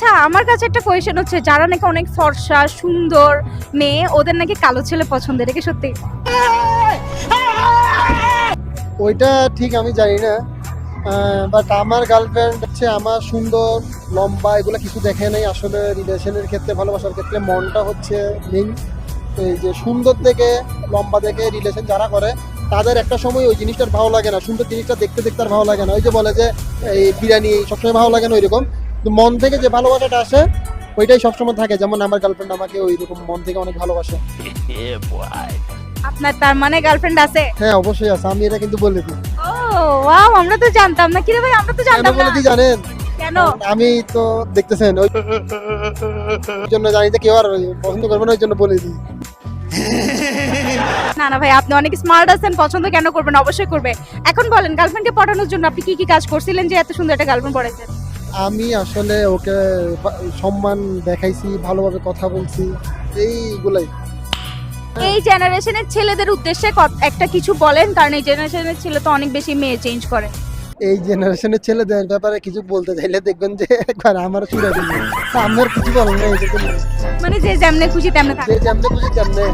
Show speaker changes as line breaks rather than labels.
আচ্ছা আমার কাছে একটা কোয়েশন হচ্ছে, যারা নাকি অনেক ফর্সা, সুন্দর মেয়ে, ওদের নাকি কালো ছেলে পছন্দ কি সত্যি?
ওইটা ঠিক আমি জানি না বাট আমার গার্লফ্রেন্ড হচ্ছে আমার সুন্দর, লম্বা, এগুলো কিছু দেখে নাই আসলে রিলেশনের ক্ষেত্রে, ভালোবাসার ক্ষেত্রে, মনটা হচ্ছে মেইন এই যে সুন্দর দেখে, লম্বা দেখে রিলেশন যারা করে, তাদের একটা সময় ওই জিনিসটার ভালো লাগে না, সুন্দর জিনিসটা দেখতে দেখতে আর ভালো লাগে না। ওই যে বলে যে, এই বিরিয়ানি সবসময় ভালো লাগে না, ওইরকম। কিন্তু মন থেকে যে ভালোবাসাটা আসে ওইটাই সবসময় থাকে। যেমন আমার গার্লফ্রেন্ড আমাকে ওই রকম মন থেকে অনেক ভালোবাসে।
আপনার তার মানে গার্লফ্রেন্ড আছে?
হ্যাঁ অবশ্যই আছে। আমি এটা কিন্তু বলে দিই।
ও ওয়াও আমরা তো জানতাম না। কি রে ভাই আমরা তো জানতাম না।
দিই জানেন?
কেন?
আমি তো দেখতেছেন ওই জন্য জানি যে কেউ আর পছন্দ করবে না ওই জন্য বলে দিই।
না না ভাই আপনি অনেক স্মার্ট আছেন পছন্দ কেন করবেন? অবশ্যই করবে। এখন বলেন গার্লফ্রেন্ডকে পটানোর জন্য আপনি কি কি কাজ করছিলেন যে এত সুন্দর একটা গার্লফ্রেন্ড পড়াইছেন?
আমি আসলে ওকে সম্মান দেখাইছি ভালোভাবে কথা বলছি এইগুলাই।
এই জেনারেশনের ছেলেদের উদ্দেশ্যে একটা কিছু বলেন কারণ এই জেনারেশনের ছেলে তো অনেক বেশি মেয়ে চেঞ্জ করে।
এই জেনারেশনের ছেলেদের ব্যাপারে কিছু বলতে চাইলে দেখবেন যে একবার আমার চুরা দিল আমার কিছু বলেন না
মানে যে যেমনে খুশি তেমনে থাকে
যে যেমনে খুশি তেমনে।